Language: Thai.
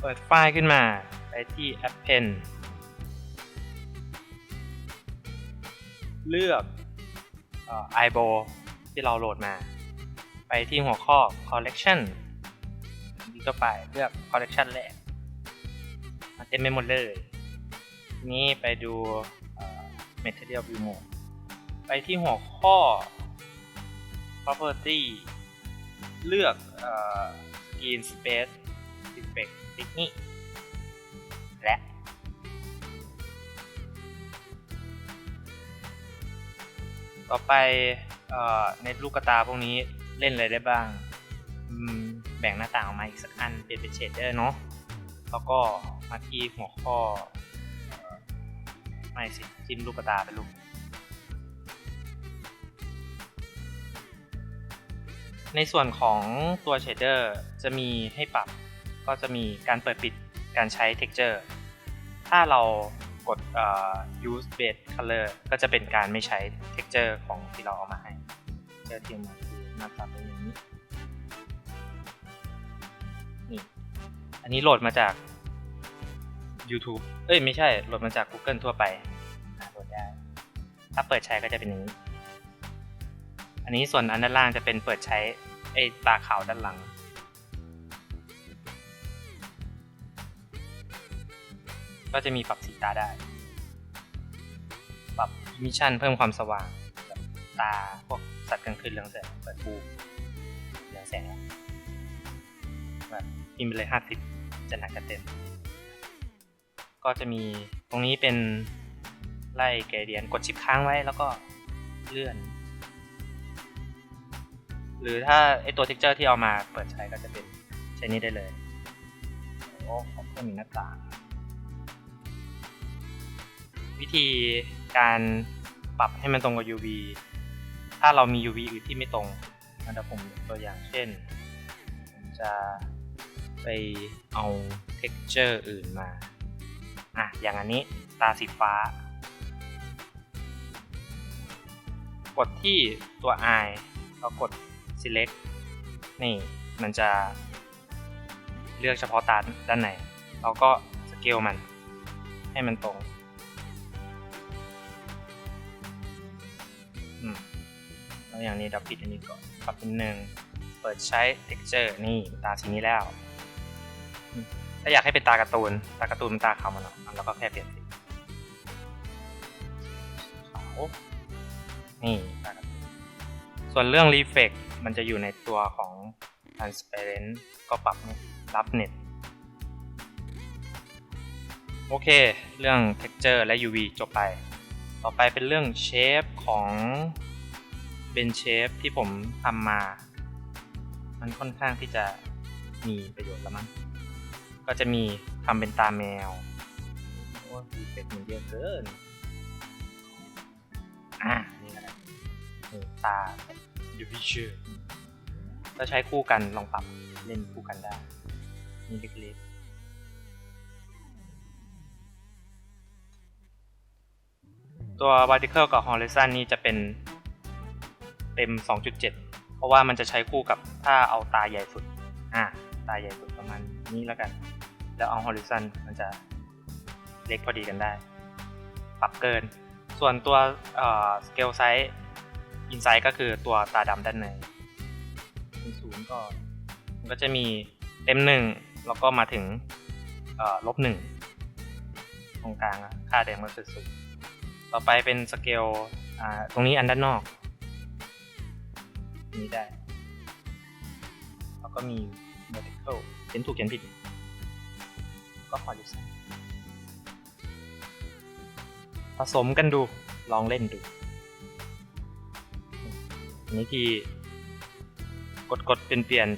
เปิดไฟล์ขึ้นมา ไปที่ Append เลือกเอ่อ iBo ที่เราโหลดมา ไปที่หัวข้อ collection นี่ก็ไปเลือก collection แรกมาเต็มไปหมดเลย นี้ไปดู material view mode ไปที่หัวข้อ property เลือกออ green space effect ติ๊กนี่และ ต่อไปในลูกกระตาพวกนี้เล่นอะไรได้บ้าง แบ่งหน้าต่างออกมาอีกสักอันเปลี่ยนเป็นเชดเดอร์เนาะแล้วก็มาที่หัวข้อเอ่อไม่สิจิ้มลูกกระตาไปลูกในส่วนของตัวเชดเดอร์จะมีให้ปรับ ก็จะมีการเปิดปิดการใช้ texture ถ้าเรากด use base color ก็จะเป็นการไม่ใช้ texture ของที่เราเอามาให้ texture ที่เอามาคือหน้าตาเป็นอย่างนี้นี่อันนี้โหลดมาจาก YouTube เอ้ยไม่ใช่โหลดมาจาก Google ทั่วไปโหลดได้ ถ้าเปิดใช้ก็จะเป็นอย่างนี้ อันนี้ส่วนอันด้านล่างจะเป็นเปิดใช้ไอ้ตาขาวด้านหลัง ก็จะมีปรับสีตาได้ ปรับมิชชั่นเพิ่มความสว่างแบบตาพวกสัตว์กลางคืนเรืองแสงเปิดบูมเรืองแสงแบบพิมพ์ไปเลยห้าสิบจะหนักจะเต็ม ก็จะมีตรงนี้เป็นไล่เกรเดียนกดชิปค้างไว้แล้วก็เลื่อน หรือถ้าไอตัว texture ที่เอามาเปิดใช้ก็จะเป็นใช้นี้ได้เลย โอ้ขอบคุณมีหน้าต่าง วิธีการปรับให้มันตรงกับ UV ถ้าเรามี UV อื่นที่ไม่ตรงนะเดี๋ยวผมยกตัวอย่างเช่น ผมจะไปเอา texture อื่นมา อะ อย่างอันนี้ตาสีฟ้า กดที่ตัว i แล้วกด select นี่ มันจะเลือกเฉพาะตาด้านในเราก็สเกลมันให้มันตรง แล้วอย่างนี้เราปิดอันนี้ก่อนปรับเป็นหนึ่งเปิดใช้ texture นี่ตาสีนี้แล้ว ถ้าอยากให้เป็นตาการ์ตูน ตาการ์ตูนเป็นตาขาวมันเนาะเราก็แค่เปลี่ยนสีขาวนี่ตาการ์ตูนส่วนเรื่อง reflect มันจะอยู่ในตัวของ transparent ก็ปรับรับเน็ตโอเค เรื่อง texture และ UV จบไป ต่อไปเป็นเรื่อง shape ของ เป็น shape ที่ผมทำมา มันค่อนข้างที่จะมีประโยชน์แล้วมั้ง ก็จะมีทำเป็นตาแมว โอ้ดีเฟกมันเยอะเกิน อ่า นี่ก็ได้นี่ตา UV ชื่อถ้าใช้คู่กันลองปรับเล่นคู่กันได้ นี่เล็กๆ ตัว vertical กับ horizon นี่จะเป็น เต็ม 2.7 เพราะว่ามันจะใช้คู่กับถ้าเอาตาใหญ่สุด อ่า ตาใหญ่สุดประมาณนี้แล้วกัน แล้วเอา horizon มันจะเล็กพอดีกันได้ ปรับเกิน ส่วนตัวเอ่อ scale size insight ก็คือตัวตาดำด้านในเป็นศูนย์ก็มันก็จะมีเต็มหนึ่งแล้วก็มาถึงเอ่อลบหนึ่งตรงกลางค่าเดิมก็คือศูนย์ต่อไปเป็นสเกลอ่าตรงนี้อันด้านนอก นี้ได้ แล้วก็มี vertical เขียนถูกเขียนผิด ก็ horizon ผสมกันดู ลองเล่นดูนี้ที่กดกดเปลี่ยนเปลี่ยน